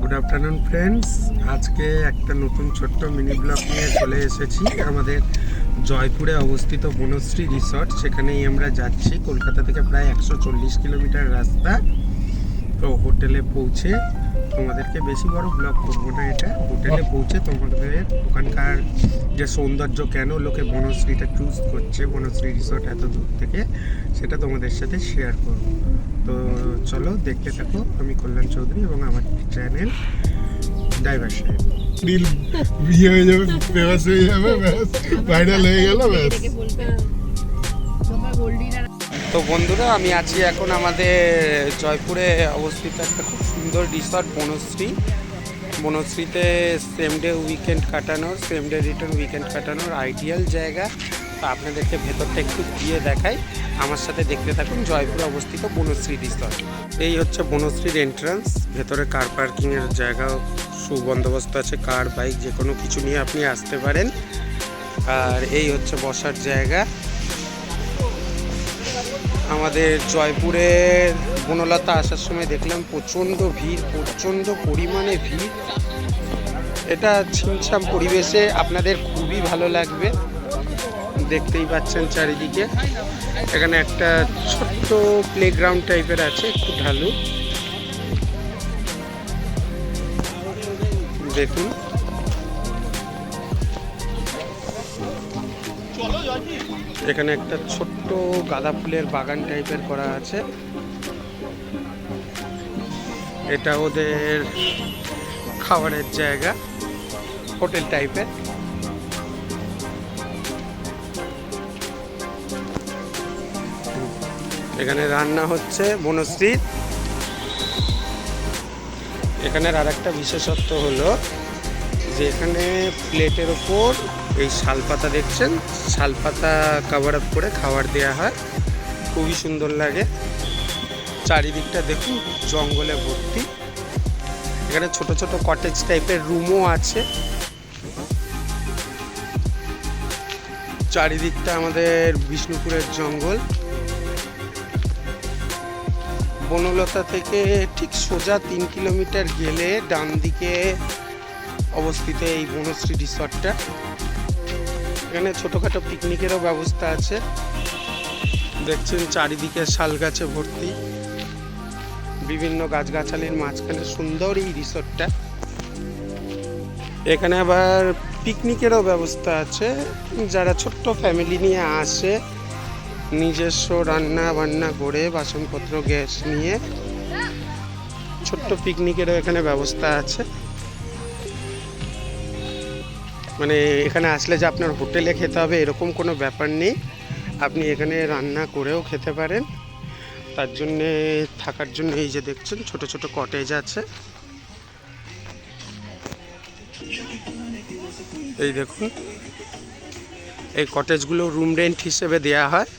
Good afternoon friends আজকে একটা নতুন ছোট্ট মিনি ব্লগ নিয়ে চলে এসেছি। আমাদের জয়পুরে অবস্থিত বনশ্রী রিসর্ট সেখানেই আমরা যাচ্ছি। কলকাতা থেকে প্রায় একশো চল্লিশ কিলোমিটার রাস্তা। তো হোটেলে পৌঁছে তোমাদেরকে বেশি বড় ব্লগ করব না এটা। হোটেলে পৌঁছে তোমাদের ওখানকার যে সৌন্দর্য কেন লোকে বনশ্রীটা চুজ করছে বনশ্রী রিসর্ট এত দূর থেকে সেটা তোমাদের সাথে শেয়ার করব। তো চলো দেখতে থাকো আমি কল্যাণ চৌধুরী এবং আমার চ্যানেল ড্রাইভার সাহেব দিল বিয়ে হয়ে যাবে ফেমাস হয়ে যাবে ব্যাস ভাইরাল হয়ে গেল ব্যাস। তো বন্ধুরা, আমি আছি এখন আমাদের জয়পুরে অবস্থিত একটা খুব সুন্দর রিসর্ট বনশ্রী। বনশ্রীতে সেম ডে উইকেন্ড কাটানোর সেম ডে রিটার্ন উইকেন্ড কাটানোর আইডিয়াল জায়গা। তো আপনাদেরকে ভেতরটা একটু গিয়ে দেখাই। আমার সাথে দেখতে থাকুন জয়পুরে অবস্থিত বনশ্রী রিসর্ট এই হচ্ছে বনশ্রীর এন্ট্রান্স ভেতরে কার পার্কিংয়ের জায়গাও সুবন্দোবস্ত আছে কার বাইক যে কোনো কিছু নিয়ে আপনি আসতে পারেন। আর এই হচ্ছে বসার জায়গা। আমাদের জয়পুরের বনলতা আসার সময় দেখলাম প্রচণ্ড ভিড়, প্রচণ্ড পরিমাণে ভিড়। এটা ছিমছাম পরিবেশে আপনাদের খুবই ভালো লাগবে। দেখতেই পাচ্ছেন চারিদিকে। এখানে একটা ছোট্ট প্লেগ্রাউন্ড টাইপের আছে, একটু ঢালু। দেখুন। এখানে একটা ছোট্ট গাঁদা ফুলের বাগান টাইপের করা আছে। এটা ওদের খাবারের জায়গা, হোটেল টাইপের। এখানে রান্না হচ্ছে বনশ্রীর এখানের আর একটা বিশেষত্ব হলো যে এখানে প্লেটের ওপর এই শালপাতা দেখছেন? শালপাতা কাভার আপ করে খাবার দেওয়া হয়। খুবই সুন্দর লাগে। চারিদিকটা দেখুন, জঙ্গলে ভর্তি। এখানে ছোট ছোট কটেজ টাইপের রুমও আছে। চারিদিকটা আমাদের বিষ্ণুপুরের জঙ্গল। বনলতা থেকে ঠিক সোজা তিন কিলোমিটার গেলে ডান দিকে অবস্থিত এই বনশ্রী রিসর্টটা এখানে ছোটোখাটো পিকনিকেরও ব্যবস্থা আছে। দেখছেন চারিদিকে শাল গাছে ভর্তি। বিভিন্ন গাছগাছালির মাঝখানে সুন্দর এই রিসর্টটা। এখানে আবার পিকনিকেরও ব্যবস্থা আছে। যারা ছোট্ট ফ্যামিলি নিয়ে আসে, নিজস্ব রান্না বান্না করে বাসনপত্র, গ্যাস নিয়ে, ছোট্ট পিকনিকেরও এখানে ব্যবস্থা আছে। মানে এখানে আসলে যে আপনার হোটেলে খেতে হবে এরকম কোনো ব্যাপার নেই। আপনি এখানে রান্না করেও খেতে পারেন। তার জন্যে থাকার জন্য এই যে দেখছেন ছোট ছোট কটেজ আছে। এই দেখুন। এই কটেজগুলো রুম রেন্ট হিসেবে দেয়া হয়।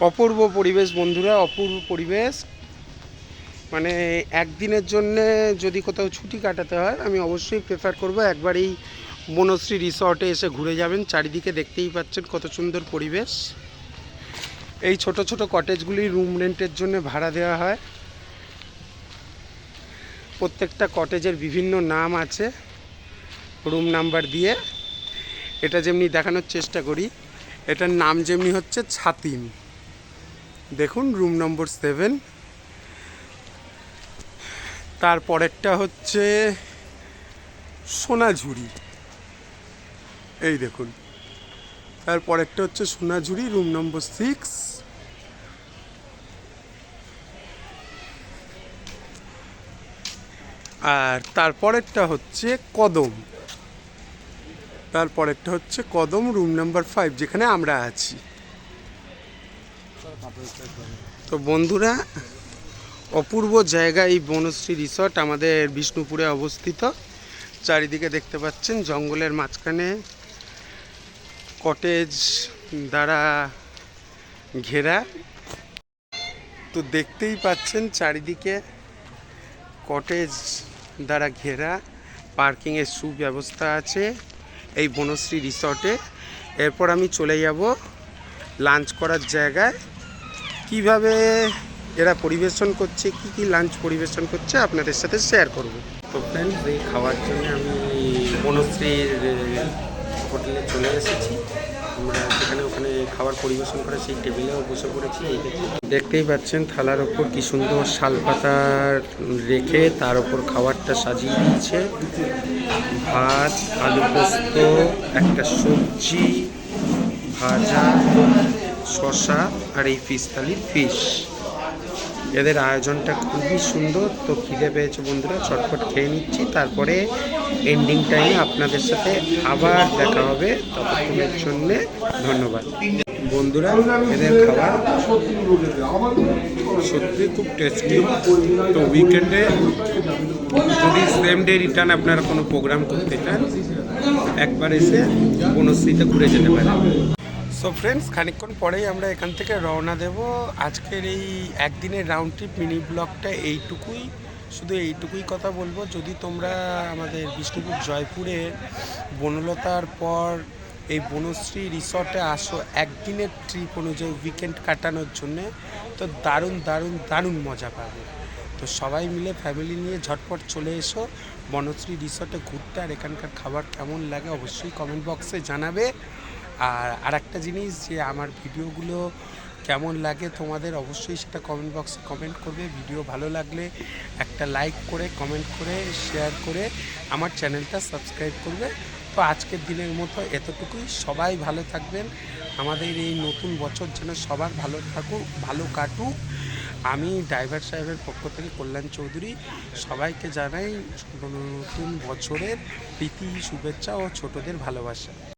অপূর্ব পরিবেশ বন্ধুরা, অপূর্ব পরিবেশ। মানে একদিনের জন্য যদি কোথাও ছুটি কাটাতে হয়, আমি অবশ্যই প্রেফার করব একবার এই বনশ্রী রিসর্টে এসে ঘুরে যাবেন। চারিদিকে দেখতেই পাচ্ছেন কত সুন্দর পরিবেশ। এই ছোট ছোট কটেজগুলি রুম রেন্টের জন্য ভাড়া দেওয়া হয়। প্রত্যেকটা কটেজের বিভিন্ন নাম আছে রুম নাম্বার দিয়ে। এটা যেমনি দেখানোর চেষ্টা করি, এটার নাম যেমনি হচ্ছে ছাতিম। দেখুন রুম নম্বর সেভেন তারপরেরটা হচ্ছে সোনাঝুরি। এই দেখুন। তারপরেরটা হচ্ছে সোনাঝুরি রুম নম্বর সিক্স আর তারপরেরটা হচ্ছে কদম। তারপরেরটা হচ্ছে কদম রুম নাম্বার ফাইভ যেখানে আমরা আছি। তো বন্ধুরা, অপূর্ব জায়গা এই বনশ্রী রিসর্ট আমাদের বিষ্ণুপুরে অবস্থিত। চারিদিকে দেখতে পাচ্ছেন জঙ্গলের মাঝখানে কটেজ দ্বারা ঘেরা। তো দেখতেই পাচ্ছেন চারিদিকে কটেজ দ্বারা ঘেরা। পার্কিংয়ের সুব্যবস্থা আছে এই বনশ্রী রিসর্টে। এরপর আমি চলে যাব লাঞ্চ করার জায়গায়। কীভাবে এরা পরিবেশন করছে, কি কি লাঞ্চ পরিবেশন করছে, আপনাদের সাথে শেয়ার করব। তো ফ্রেন্ডস এই খাওয়ার জন্য আমি বনশ্রীর হোটেলে চলে এসেছি। আমরা সেখানে ওখানে খাবার পরিবেশন করে সেই টেবিলেও বসে পড়েছি। দেখতেই পাচ্ছেন থালার ওপর কি সুন্দর শালপাতা রেখে তার ওপর খাবারটা সাজিয়ে দিয়েছে। ভাত, আলু পোস্ত, একটা সবজি, ভাজা শশা আর এই ফিস থালির ফিশ। এদের আয়োজনটা খুবই সুন্দর। তো খিদে পেয়েছে বন্ধুরা, চটপট খেয়ে নিচ্ছি। তারপরে এন্ডিং টাইমে আপনাদের সাথে আবার দেখা হবে। ততক্ষণের জন্য ধন্যবাদ। বন্ধুরা, এদের খাবার সত্যি খুব টেস্টি তো উইকেন্ডে যদি সেম ডে রিটার্ন আপনারা কোনো প্রোগ্রাম করতে চান, একবার এসে কোনো বনশ্রীতে ঘুরে যেতে পারেন। সো ফ্রেন্ডস খানিকক্ষণ পরেই আমরা এখান থেকে রওনা দেব। আজকের এই একদিনের রাউন্ড ট্রিপ মিনি ব্লগটা এইটুকুই। শুধু এইটুকুই কথা বলব। যদি তোমরা আমাদের বিষ্ণুপুর, জয়পুরে বনলতার পর এই বনশ্রী রিসর্টে আসো একদিনের ট্রিপ অনুযায়ী উইকেন্ড কাটানোর জন্যে, তো দারুণ দারুণ দারুণ মজা পাবে। তো সবাই মিলে ফ্যামিলি নিয়ে ঝটপট চলে এসো। বনশ্রী রিসর্টে ঘুরতে আর এখানকার খাবার কেমন লাগে অবশ্যই কমেন্ট বক্সে জানাবে। আর আরেকটা জিনিস যে আমার ভিডিওগুলো কেমন লাগে তোমাদের অবশ্যই সেটা কমেন্ট বক্সে কমেন্ট করবে। ভিডিও ভালো লাগলে একটা লাইক করে কমেন্ট করে শেয়ার করে আমার চ্যানেলটা সাবস্ক্রাইব করবে। তো আজকের দিনের মতো এতটুকুই। সবাই ভালো থাকবেন। আমাদের এই নতুন বছর যেন সবার ভালো থাকুক, ভালো কাটুক। আমি ড্রাইভার সাহেবের পক্ষ থেকে কল্যাণ চৌধুরী। সবাইকে জানাই নতুন বছরের প্রীতি, শুভেচ্ছা ও ছোটদের ভালোবাসা।